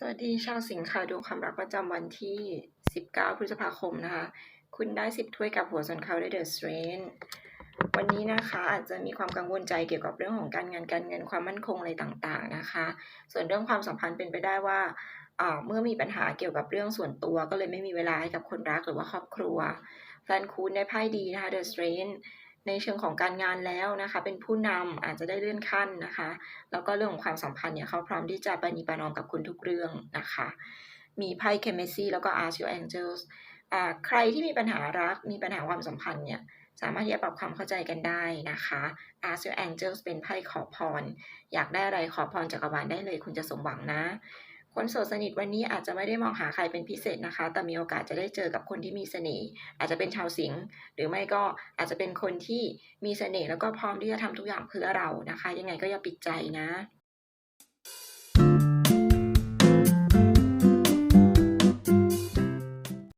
สวัสดีชาวสิงค่ะดูความรักประจำวันที่ 19 พฤษภาคมนะคะ คุณได้ 10 ถ้วยกับหัวส่วนเขาได้เดอะสเตรนวันนี้นะคะอาจจะมีความกังวลใจเกี่ยวกับเรื่องของการงานการเงินความมั่นคงอะไรต่างๆนะคะ ส่วนเรื่องความสัมพันธ์เป็นไปได้ว่าอ่าเมื่อมีปัญหาเกี่ยวกับเรื่องส่วนตัวก็เลยไม่มีเวลาให้กับคนรักหรือว่าครอบครัวแฟนคุณได้ไพ่ดีนะคะ The Strength ในเชิงของการงานแล้วนะคะ เป็นผู้นำอาจจะได้เลื่อนขั้นนะคะ แล้วก็เรื่องของความสัมพันธ์เนี่ยเขาพร้อมที่จะปณีปนอมกับคุณทุกเรื่องนะคะ มีไพ่เคม e ซีแล้วก็ Arch Your Angels อ่าใครที่มีปัญหารักมีปัญหาความสัมพันธ์เนี่ยสามารถที่จะปรับความเข้าใจกันได้นะคะ Ask Your Angels เป็นไพ่ขอพร อยากได้อะไรขอพรจักรวาลได้เลยคุณจะสมหวังนะ คนโสดสนิทวันนี้อาจจะไม่ได้มองหาใครเป็นพิเศษนะคะ แต่มีโอกาสจะได้เจอกับคนที่มีเสน่ห์ อาจจะเป็นชาวสิงห์ หรือไม่ก็อาจจะเป็นคนที่มีเสน่ห์แล้วก็พร้อมที่จะทำทุกอย่างเพื่อเรานะคะ ยังไงก็อย่าปิดใจนะ